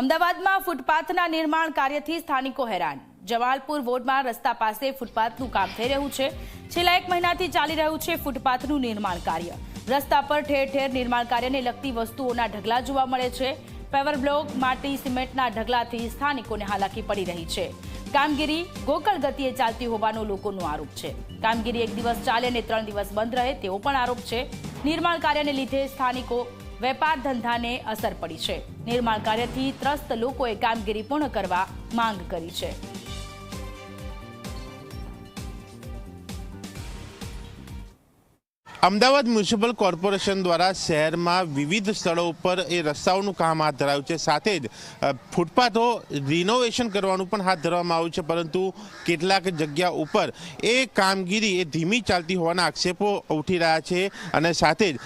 અમદાવાદમાં ફૂટપાથના નિર્માણ કાર્યથી સ્થાનિકો હેરાન. જમાલપુર વોર્ડમાં રસ્તા પાસે ફૂટપાથનું કામ થઈ રહ્યું છે. છેલ્લા એક મહિનાથી ચાલી રહ્યું છે ફૂટપાથનું નિર્માણ કાર્ય. રસ્તા પર ઠેર ઠેર નિર્માણ કાર્યને લગતી વસ્તુઓના ઢગલા જોવા મળે છે. પેવર બ્લોક, માટી, સિમેન્ટના ઢગલાથી સ્થાનિકોને હાલાકી પડી રહી છે. કામગીરી ગોકળ ગતિએ ચાલતી હોવાનો લોકોનો આરોપ છે. કામગીરી એક દિવસ ચાલે અને ત્રણ દિવસ બંધ રહે તેવો પણ આરોપ છે. નિર્માણ કાર્યને લીધે સ્થાનિકો વેપાર ધંધાને અસર પડી છે. નિર્માણ કાર્યથી ત્રસ્ત લોકોએ કામગીરી પૂર્ણ કરવા માંગ કરી છે. અમદાવાદ મ્યુનિસિપલ કોર્પોરેશન દ્વારા શહેરમાં વિવિધ સ્થળો ઉપર એ રસ્તાઓનું કામ હાથ ધરાયું છે. સાથે જ ફૂટપાથો રિનોવેશન કરવાનું પણ હાથ ધરવામાં આવ્યું છે. પરંતુ કેટલાક જગ્યા ઉપર એ કામગીરી એ ધીમી ચાલતી હોવાના આક્ષેપો ઉઠી રહ્યા છે અને સાથે જ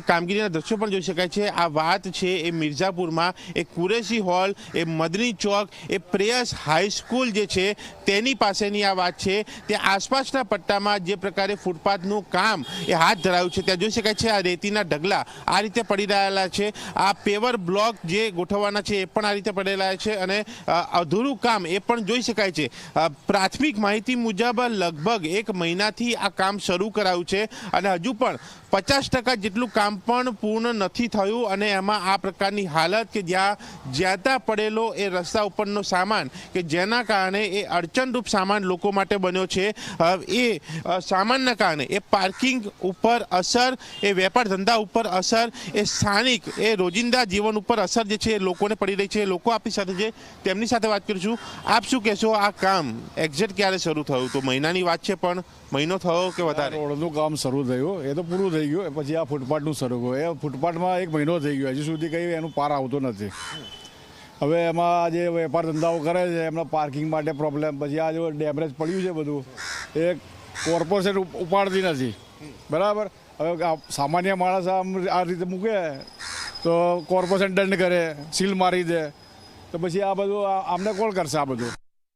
એ કામગીરીના દ્રશ્યો પણ જોઈ શકાય છે. આ વાત છે એ મિર્ઝાપુરમાં એ કુરેશી હોલ, એ મદની ચોક, એ પ્રેયસ હાઈસ્કૂલ જે છે તેની પાસેની આ વાત છે. તે આસપાસના પટ્ટામાં જે પ્રકારે ફૂટપાથનું કામ એ હાથ ધરાયું છે. ત્યાં જોઈ શકાય છે, આ રેતીના ઢગલા આ રીતે પડી રહેલા છે. આ પેવર બ્લોક જે ગોઠવવાના છે એ પણ આ રીતે પડેલા છે અને અધૂરું કામ એ પણ જોઈ શકાય છે. પ્રાથમિક માહિતી મુજબ લગભગ એક મહિનાથી આ કામ શરૂ કરાયું છે અને હજુ પણ પચાસ ટકા જેટલું કામ પણ પૂર્ણ નથી થયું અને એમાં આ પ્રકારની હાલત કે જ્યાં જ્યાં પડેલો એ રસ્તા ઉપરનો સામાન કે જેના કારણે એ અડચણરૂપ સામાન લોકો માટે બન્યો છે. એ સામાનના કારણે એ પાર્કિંગ ઉપર અસર, એ વેપાર ધંધા ઉપર અસર, એ સ્થાનિક, એ રોજિંદા જીવન ઉપર અસર જે છે એ લોકોને પડી રહી છે લોકો આપણી સાથે છે. તેમની સાથે વાત કરીશું આપ શું કહેશો? આ કામ એક્ઝેક્ટ ક્યારે શરૂ થયું? તો મહિનાની વાત છે, પણ મહિનો થયો કે વધારે? રોડનું કામ શરૂ થયું. એ તો પૂરું થઈ ગયું. પછી આ ફૂટપાથનું શરૂ ગયું એ ફૂટપાથમાં એક મહિનો થઈ ગયો. હજુ સુધી કંઈ એનું પાર આવતો નથી. હવે એમાં જે વેપાર ધંધાઓ કરે છે, એમના પાર્કિંગ માટે પ્રોબ્લેમ. પછી આ જો ડેમેજ પડ્યું છે બધું, એ કોર્પોરેશન ઉપાડતી નથી. બરાબર? હવે સામાન્ય માણસ આમ આ રીતે મૂકે, તો કોર્પોરેશન દંડ કરે, સીલ મારી દે, તો પછી આ બધું આમને કોણ કરશે આ બધું?